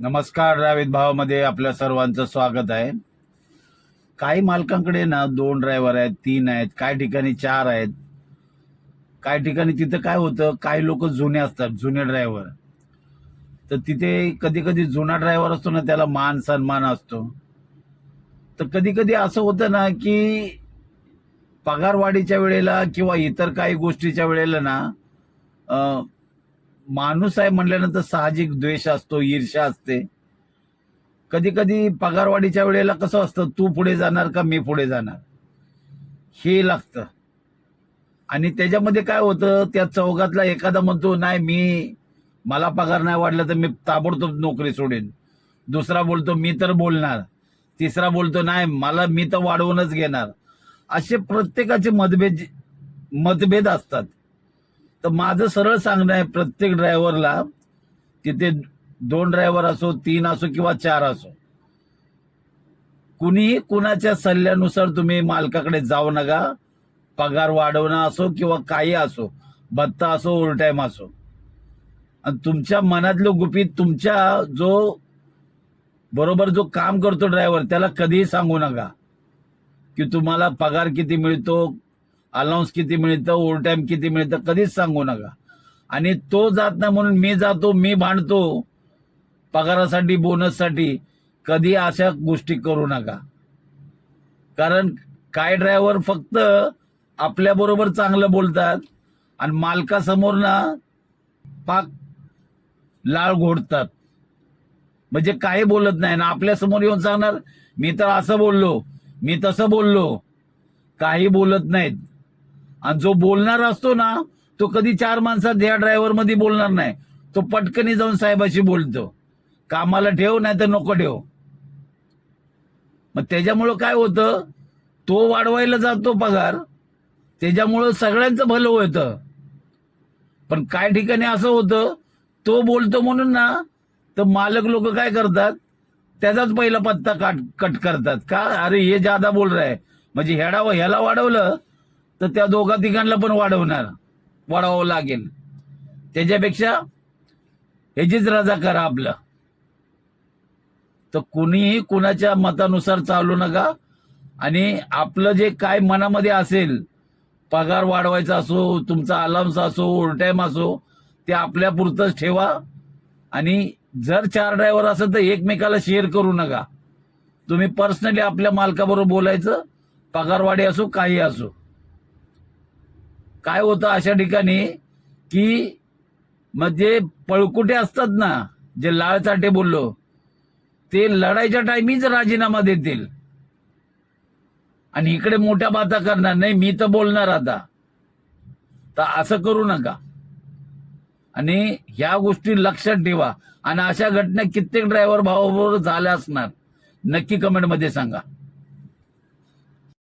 नमस्कार रावेत भावामध्ये आपल्या सर्वांचं स्वागत आहे. काही मालकांकडे ना दोन ड्रायव्हर आहेत तीन आहेत काही ठिकाणी चार आहेत. काही ठिकाणी तिथं काय होतं काही लोक जुने असतात जुने ड्रायव्हर तर तिथे कधी कधी जुना ड्रायव्हर असतो ना त्याला मान सन्मान असतो. तर कधी कधी असं होतं ना की पगारवाढीच्या वेळेला किंवा इतर काही गोष्टीच्या वेळेला ना माणूस आहे म्हणल्यानंतर साहजिक द्वेष असतो ईर्ष्या असते. कधी कधी पगारवाढीच्या वेळेला कसं असतं तू पुढे जाणार का मी पुढे जाणार? हे लागतं. आणि त्याच्यामध्ये काय होतं त्या चौघातला एखादा म्हणतो नाही मी मला पगार नाही वाढला तर मी ताबडतोब नोकरी सोडेन. दुसरा बोलतो मी तर बोलणार. तिसरा बोलतो नाही मला मी तर वाढवूनच घेणार. असे प्रत्येकाचे मतभेद मतभेद असतात. तर माझं सरळ सांगणं आहे प्रत्येक ड्रायव्हरला तिथे दोन ड्रायव्हर असो तीन असो किंवा चार असो. कुणीही कुणाच्या सल्ल्यानुसार तुम्ही मालकाकडे जाऊ नका पगार वाढवणं असो किंवा काही असो भत्ता असो ओव्हरटाईम असो. आणि तुमच्या मनातलं गुपित तुमच्या जो बरोबर जो काम करतो ड्रायव्हर त्याला कधीही सांगू नका की तुम्हाला पगार किती मिळतो अलाउन्स किती मिळतं ओव्हरटाईम किती मिळतं कधीच सांगू नका. आणि तो जात नाही म्हणून मी जातो मी भांडतो पगारासाठी बोनससाठी कधी अशा गोष्टी करू नका. कारण काय ड्रायव्हर फक्त आपल्याबरोबर चांगलं बोलतात आणि मालकासमोर ना पाक लाळ घोडतात. म्हणजे काही बोलत नाही ना आपल्यासमोर येऊन सांगणार मी तर असं बोललो मी तसं बोललो. काही बोलत नाहीत. आणि जो बोलणार असतो ना तो कधी चार माणसात या ड्रायव्हरमध्ये बोलणार नाही. तो पटकनी जाऊन साहेबाशी बोलतो. कामाला ठेव नाही तर नको ठेव. मग त्याच्यामुळं काय होतं? तो वाढवायला जातो पगार. त्याच्यामुळं सगळ्यांचं भलं होतं. पण काय ठिकाणी असं होतं? तो बोलतो म्हणून ना तर मालक लोक काय करतात? त्याचाच पहिला पत्ता काट कट करतात. का? अरे हे जादा बोल रहा है. म्हणजे ह्याडा ह्याला वाढवलं तर त्या दोघा तिघांना पण वाढवणार वाढवावं लागेल. त्याच्यापेक्षा ह्याचीच रजा करा आपलं. तर कुणीही कुणाच्या मतानुसार चालू नका आणि आपलं जे काय मनामध्ये असेल पगार वाढवायचा असो तुमचा अलाउन्स असो ओव्हरटाईम असो ते आपल्या पुरतंच ठेवा आणि जर चार ड्रायव्हर असेल तर एकमेकाला शेअर करू नका. तुम्ही पर्सनली आपल्या मालकाबरोबर बोलायचं पगारवाढी असो काही असो. काय होतं अशा ठिकाणी की म्हणजे पळकुटे असतात ना जे लाळचाटे बोललो ते लढायच्या टायमीच राजीनामा देतील. आणि इकडे मोठ्या बाता करणार नाही मी तर बोलणार आता. तर असं करू नका. आणि ह्या गोष्टी लक्षात ठेवा. आणि अशा घटना कित्येक ड्रायव्हर भावाबरोबर झाल्या असणार. नक्की कमेंटमध्ये सांगा.